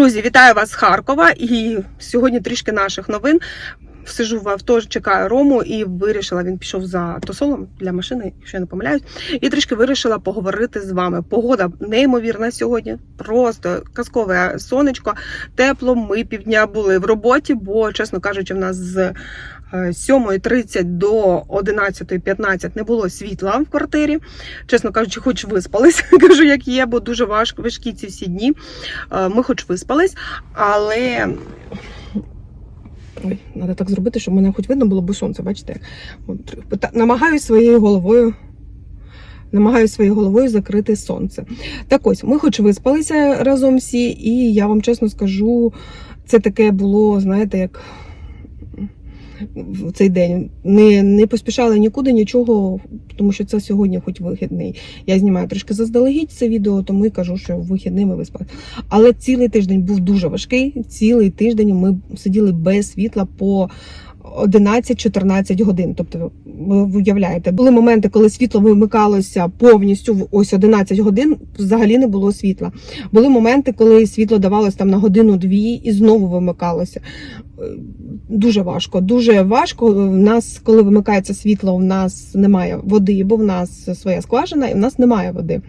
Друзі, вітаю вас з Харкова. І сьогодні трішки наших новин. Сижу в авто, чекаю Рому і вирішила. Він пішов за тосолом для машини, якщо я не помиляюсь, і трішки вирішила поговорити з вами. Погода неймовірна сьогодні, просто казкове сонечко, тепло. Ми півдня були в роботі, бо, чесно кажучи, в нас з е, 7.30 до 11.15 не було світла в квартирі. Чесно кажучи, хоч виспались, кажу, як є, бо дуже важко важкі ці всі дні. Е, Ми хоч виспались, але. Ой, треба так зробити, щоб мене хоч видно було, бо сонце, бачите? От, намагаюсь своєю головою. Намагаюся своєю головою закрити сонце. Так ось, ми хоч виспалися разом всі, і я вам чесно скажу, це таке було, знаєте, як в цей день. Не, не поспішали нікуди нічого, тому що це сьогодні хоч вихідний. Я знімаю трішки заздалегідь це відео, тому і кажу, що в вихідний ми виспали. Але цілий тиждень був дуже важкий. Цілий тиждень ми сиділи без світла по 11-14 годин. Тобто, ви уявляєте, були моменти, коли світло вимикалося повністю в ось 11 годин, взагалі не було світла. Були моменти, коли світло давалось там на годину-дві і знову вимикалося. Дуже важко, дуже важко. У нас, коли вимикається світло, у нас немає води, бо в нас своя скважина, і в нас немає води.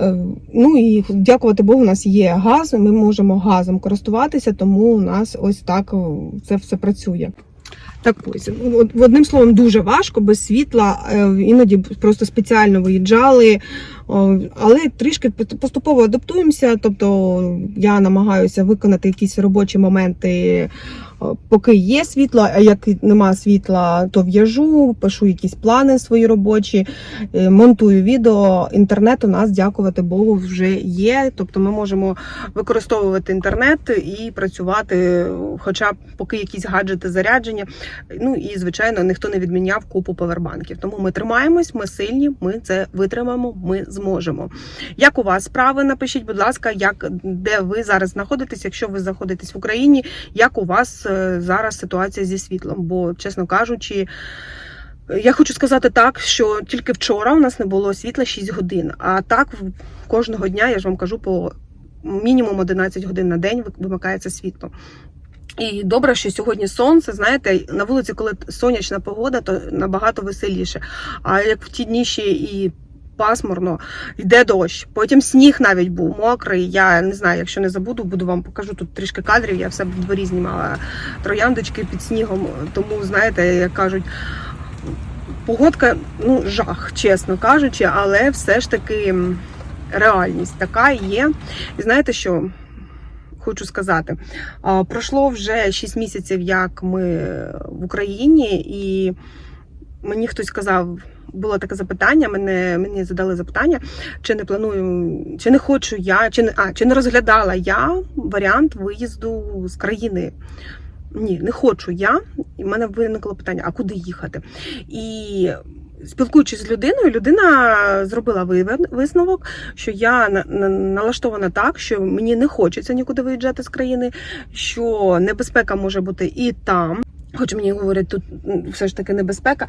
Е, Ну і дякувати Богу, у нас є газ. Ми можемо газом користуватися, тому у нас ось так це все працює. Так ось одним словом, дуже важко без світла. Е, Іноді просто спеціально виїжджали, але трішки поступово адаптуємося. Тобто я намагаюся виконати якісь робочі моменти. Поки є світло, а як немає світла, то в'яжу, пишу якісь плани свої робочі, е, монтую відео. Інтернет у нас, дякувати Богу, вже є. Тобто ми можемо використовувати інтернет і працювати, хоча поки якісь гаджети заряджені. Ну і звичайно, ніхто не відміняв купу павербанків. Тому ми тримаємось, ми сильні, ми це витримаємо, ми зможемо. Як у вас справи? Напишіть, будь ласка, як де ви зараз знаходитесь, якщо ви знаходитесь в Україні, як у вас зараз ситуація зі світлом? Бо, чесно кажучи. Я хочу сказати так, що тільки вчора у нас не було світла 6 годин, а так кожного дня, я ж вам кажу, по мінімум 11 годин на день вимикається світло. І добре, що сьогодні сонце, знаєте, на вулиці, коли сонячна погода, то набагато веселіше. А як в ті дні ще і пасмурно, йде дощ, потім сніг навіть був мокрий. Я не знаю, якщо не забуду, буду вам покажу тут трішки кадрів. Я все в дворі знімала трояндочки під снігом. Тому, знаєте, як кажуть, погодка, ну, жах, чесно кажучи, але все ж таки реальність така є. І знаєте що? Хочу сказати, пройшло вже 6 місяців, як ми в Україні, і мені хтось сказав, було таке запитання. Мене мені задали запитання, чи не планую, чи не хочу я, чи не а чи не розглядала я варіант виїзду з країни. Ні, не хочу я. І в мене виникло питання: а куди їхати? І спілкуючись з людиною, людина зробила висновок, що я на- на- налаштована так, що мені не хочеться нікуди виїжджати з країни, що небезпека може бути і там. Хоч мені говорять, тут все ж таки небезпека.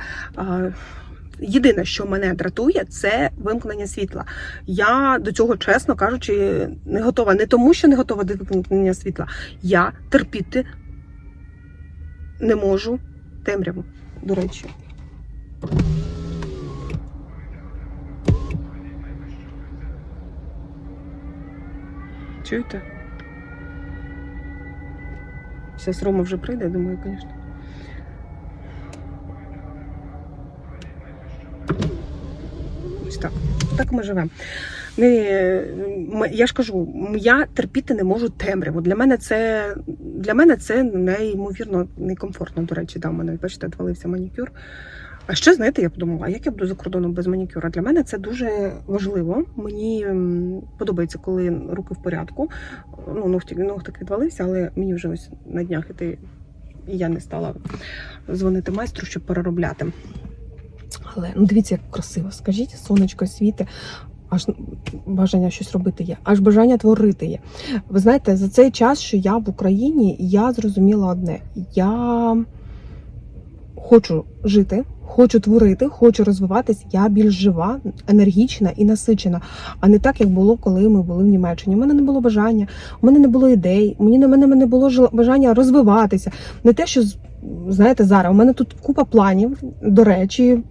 Єдине, що мене дратує, це вимкнення світла. Я до цього, чесно кажучи, не готова. Не тому, що не готова до вимкнення світла. Я терпіти не можу темряву, до речі. Чуєте? Зараз Рома вже прийде, думаю, звісно. Так. Так ми живемо. Я ж кажу, я терпіти не можу темряву. Для мене це для мене це неймовірно некомфортно. До речі, да, у мене бачите, відвалився манікюр. А ще, знаєте, я подумала, як я буду за кордоном без манікюра? Для мене це дуже важливо. Мені подобається, коли руки в порядку. Ну, ногтик, ногтик відвалився, але мені вже ось на днях іти, і я не стала дзвонити майстру, щоб переробляти. Але ну дивіться, як красиво. Скажіть, сонечко світе, аж бажання щось робити є, аж бажання творити є. Ви знаєте, за цей час, що я в Україні, я зрозуміла одне: я хочу жити, хочу творити, хочу розвиватись. Я більш жива, енергічна і насичена, а не так, як було, коли ми були в Німеччині. У мене не було бажання, у мене не було ідей, мені не мене не було бажання розвиватися. Не те, що знаєте, зараз у мене тут купа планів. До речі,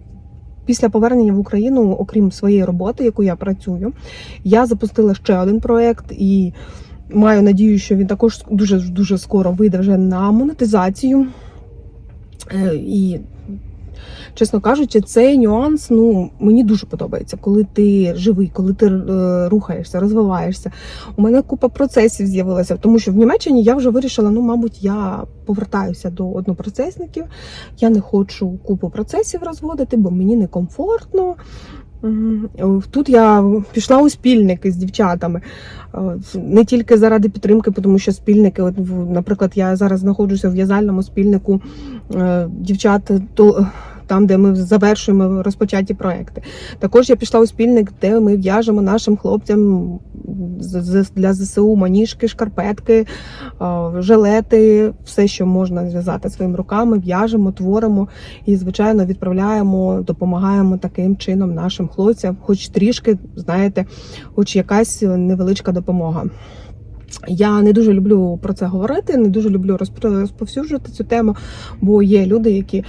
після повернення в Україну, окрім своєї роботи, яку я працюю, я запустила ще один проект і маю надію, що він також дуже дуже скоро вийде вже на монетизацію. Е, І, чесно кажучи, цей нюанс ну, мені дуже подобається, коли ти живий, коли ти е, рухаєшся, розвиваєшся. У мене купа процесів з'явилася, тому що в Німеччині я вже вирішила, ну, мабуть, я повертаюся до однопроцесників. Я не хочу купу процесів розводити, бо мені некомфортно. Тут я пішла у спільники з дівчатами. Е, Не тільки заради підтримки, тому що спільники, наприклад, я зараз знаходжуся в в'язальному спільнику е, дівчат, там, де ми завершуємо розпочаті проекти. Також я пішла у спільник, де ми в'яжемо нашим хлопцям для ЗСУ маніжки, шкарпетки, е, жилети, все, що можна зв'язати своїми руками, в'яжемо, творимо і, звичайно, відправляємо, допомагаємо таким чином нашим хлопцям, хоч трішки, знаєте, хоч якась невеличка допомога. Я не дуже люблю про це говорити, не дуже люблю розповсюджувати цю тему, бо є люди, які.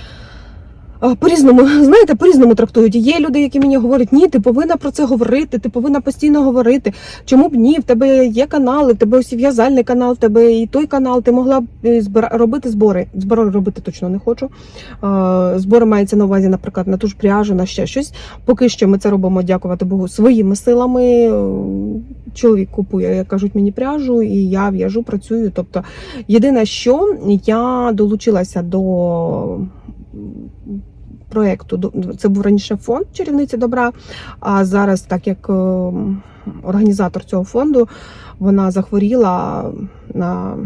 По-різному, знаєте, по-різному трактують. Є люди, які мені говорять, ні, ти повинна про це говорити, ти повинна постійно говорити. Чому б ні? В тебе є канали, в тебе ось в'язальний канал, в тебе і той канал, ти могла б е, робити збори. Збори робити точно не хочу. Збори мається на увазі, наприклад, на ту ж пряжу, на ще щось. Поки що ми це робимо, дякувати Богу, своїми силами. Е, Чоловік купує, як кажуть, мені пряжу, і я в'яжу, працюю. Тобто, єдине, що я долучилася до проєкту. Це був раніше фонд чарівниці добра. А зараз, так як е, організатор цього фонду, вона захворіла на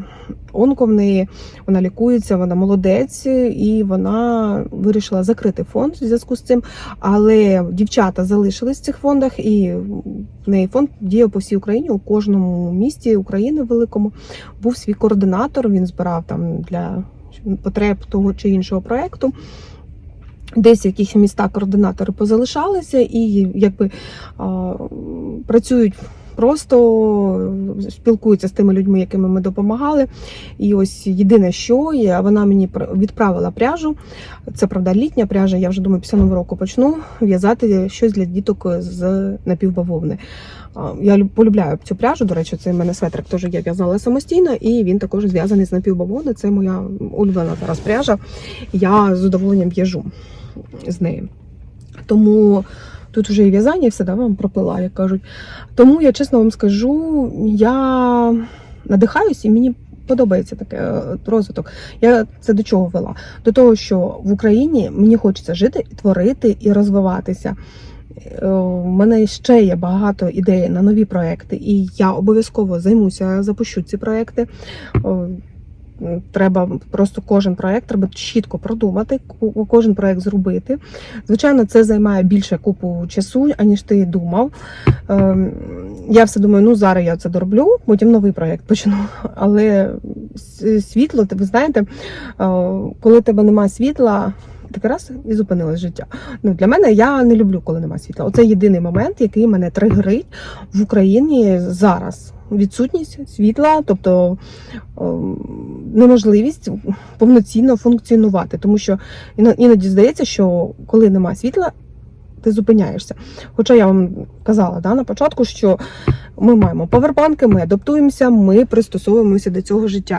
онко в неї, вона лікується, вона молодець, і вона вирішила закрити фонд в зв'язку з цим. Але дівчата залишились в цих фондах, і в неї фонд діяв по всій Україні. У кожному місті України великому був свій координатор. Він збирав там для потреб того чи іншого проекту. Десь в якихось містах координатори позалишалися і якби працюють просто спілкуються з тими людьми, якими ми допомагали. І ось єдине, що є, вона мені пр- відправила пряжу. Це правда літня пряжа. Я вже думаю, після нового року почну в'язати щось для діток з напівбавовни. Я люб- полюбляю цю пряжу. До речі, це в мене светрик теж я в'язала самостійно, і він також зв'язаний з напівбавовни. Це моя улюблена зараз пряжа. Я з задоволенням в'яжу з нею. Тому тут вже і в'язання, і все да, вам пропила, як кажуть. Тому я чесно вам скажу, я надихаюсь і мені подобається таке е, розвиток. Я це до чого вела? До того, що в Україні мені хочеться жити, творити і розвиватися. Е, У мене ще є багато ідей на нові проекти, і я обов'язково займуся, запущу ці проекти. Треба просто кожен проект треба чітко продумати, кожен проект зробити. Звичайно, це займає більше купу часу, аніж ти думав. Ем, Я все думаю, ну зараз я це дороблю, потім новий проект почну. Але світло, ви знаєте, е, коли тебе немає світла. Так раз і зупинилось життя. Ну для мене я не люблю, коли немає світла. Оце єдиний момент, який мене тригерить в Україні зараз. Відсутність світла, тобто ем, неможливість повноцінно функціонувати, тому що іноді здається, що коли немає світла, ти зупиняєшся. Хоча я вам казала да, на початку, що ми маємо павербанки, ми адаптуємося, ми пристосовуємося до цього життя.